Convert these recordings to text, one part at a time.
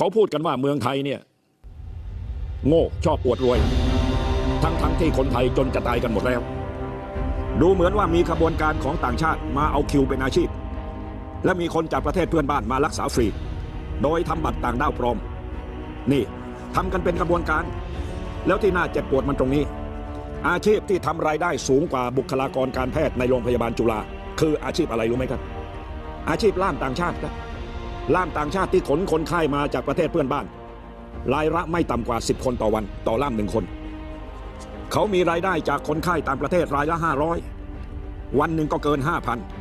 เขาพูดกันว่าเมืองไทยเนี่ย โง่ชอบอวดรวย ทั้งทั้งที่คนไทยจนจะตายกันหมดแล้ว ดูเหมือนว่ามีขบวนการของต่างชาติมาเอาคิวเป็นอาชีพ และมีคนจากประเทศเพื่อนบ้านมารักษาฟรี โดยทำบัตรต่างด้าวปลอม นี่ทำกันเป็นกระบวนการ แล้วที่น่าเจ็บปวดมันตรงนี้ อาชีพที่ทำรายได้สูงกว่าบุคลากรการแพทย์ในโรงพยาบาลจุฬาคืออาชีพอะไรรู้ไหมครับ อาชีพล่ามต่างชาติครับ ล่ามต่างชาติที่ขนคนไข้มาจากประเทศเพื่อนบ้าน รายละไม่ต่ำกว่า 10 คนต่อวันต่อล่ามหนึ่งคน เขามีรายได้จากคนไข้ต่างประเทศรายละ 500 วันหนึ่งก็เกิน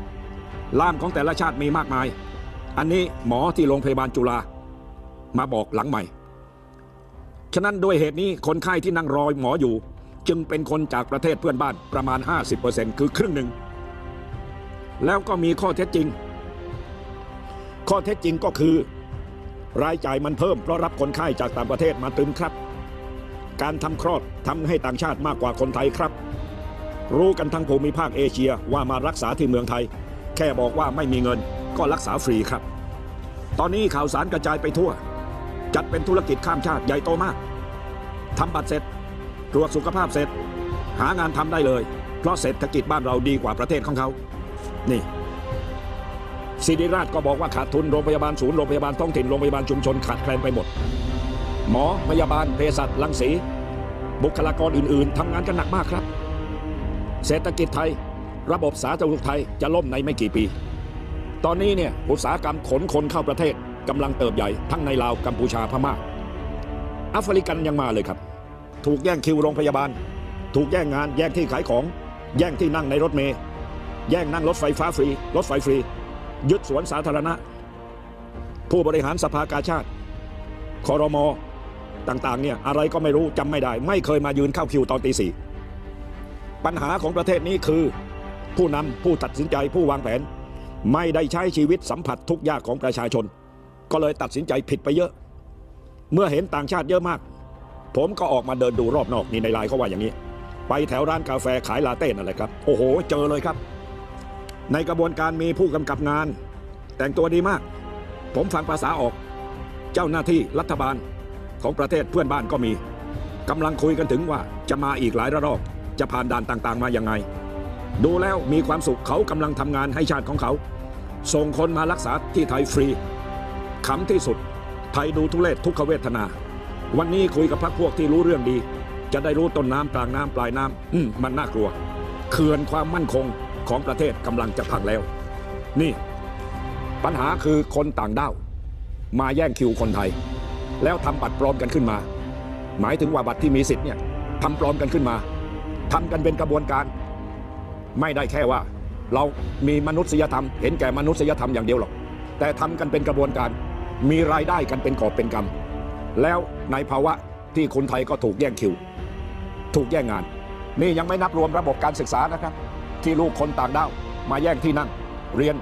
5,000 ล่ามของแต่ละชาติมีมากมาย อันนี้หมอที่โรงพยาบาลจุฬามาบอกหลังใหม่ ฉะนั้นด้วยเหตุนี้คนไข้ที่นั่งรอหมออยู่ จึงเป็นคนจากประเทศเพื่อนบ้านประมาณ 50%คือครึ่งหนึ่งแล้วก็มีข้อเท็จจริง ข้อเท็จจริงก็คือ รายจ่ายมันเพิ่มเพราะรับคนไข้จากต่างประเทศมาตึมครับ การทำคลอดทำให้ต่างชาติมากกว่าคนไทยครับ รู้กันทั้งภูมิภาคเอเชียว่ามารักษาที่เมืองไทย แค่บอกว่าไม่มีเงินก็รักษาฟรีครับ ตอนนี้ข่าวสารกระจายไปทั่ว จัดเป็นธุรกิจข้ามชาติใหญ่โตมากทำบัตรเสร็จ ตรวจสุขภาพเสร็จ หางานทำได้เลย เพราะเศรษฐกิจบ้านเราดีกว่าประเทศของเขา นี่ ศิริราชก็บอกว่าขาดทุนโรงพยาบาลศูนย์โรงพยาบาลท้องถิ่นโรงพยาบาลชุมชนขาดแคลนไปหมด หมอพยาบาลเภสัชรังสี บุคลากรอื่น ๆทำงานกันหนักมากครับ เศรษฐกิจไทย ระบบสาธารณสุขไทยจะล่มในไม่กี่ปี ตอนนี้เนี่ยอุตสาหกรรมขนคนเข้าประเทศกำลังเติบใหญ่ทั้งในลาวกัมพูชาพม่าแอฟริกันยังมาเลยครับ ถูกแย่งคิวโรงพยาบาล ถูกแย่งงานแย่งที่ขายของ แย่งที่นั่งในรถเมล์แย่งนั่งรถไฟฟ้าฟรี รถไฟฟรี ยึดสวนสาธารณะ ผู้บริหารสภากาชาติคอรมอต่างๆเนี่ยอะไรก็ไม่รู้จำไม่ได้ ไม่เคยมายืนเข้าคิวตอนตีสี่ปัญหาของประเทศนี้คือผู้นำผู้ตัดสินใจผู้วางแผน ไม่ได้ใช้ชีวิตสัมผัสทุกยากของประชาชน ก็เลยตัดสินใจผิดไปเยอะ เมื่อเห็นต่างชาติเยอะมาก ผมก็ออกมาเดินดูรอบนอกนี่ในไลน์เขาว่าอย่างนี้ ไปแถวร้านกาแฟขายลาเต้นั่นแหละครับ โอ้โห เจอเลยครับ ในกระบวนการมีผู้กำกับงาน แต่งตัวดีมาก ผมฟังภาษาออก เจ้าหน้าที่รัฐบาลของประเทศเพื่อนบ้านก็มีกำลังคุยกันถึงว่าจะมาอีกหลายระลอกจะผ่านด่านต่างๆ มายังไง ดูแล้วมีความสุขเขากำลังทำงานให้ชาติของเขา ส่งคนมารักษาที่ไทยฟรีขำที่สุด ไทยดูทุเลศทุกขเวทนา วันนี้คุยกับพรรคพวกที่รู้เรื่องดี จะได้รู้ต้นน้ำกลางน้ำปลายน้ำอืมมันน่ากลัวเขื่อนความมั่นคง ของประเทศกำลังจะพังแล้ว นี่ ปัญหาคือคนต่างด้าว มาแย่งคิวคนไทย แล้วทำบัตรปลอมกันขึ้นมา หมายถึงว่าบัตรที่มีสิทธิ์เนี่ยทำปลอมกันขึ้นมาทำกันเป็นกระบวนการ ไม่ได้แค่ว่า เรามีมนุษยธรรม เห็นแก่มนุษยธรรมอย่างเดียวหรอก แต่ทำกันเป็นกระบวนการ มีรายได้กันเป็นกอบเป็นกำแล้วในภาวะที่คนไทยก็ถูกแย่งคิว ถูกแย่งงาน นี่ยังไม่นับรวมระบบการศึกษานะครับ ที่ลูกคนต่างด้าวมาแย่งที่นั่ง เรียน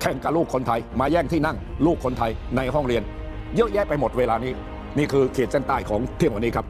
แข่งกับลูกคนไทย มาแย่งที่นั่ง ลูกคนไทยในห้องเรียน เยอะแยะไปหมดเวลานี้ นี่คือขีดเส้นใต้ของเที่ยงวันนี้ครับ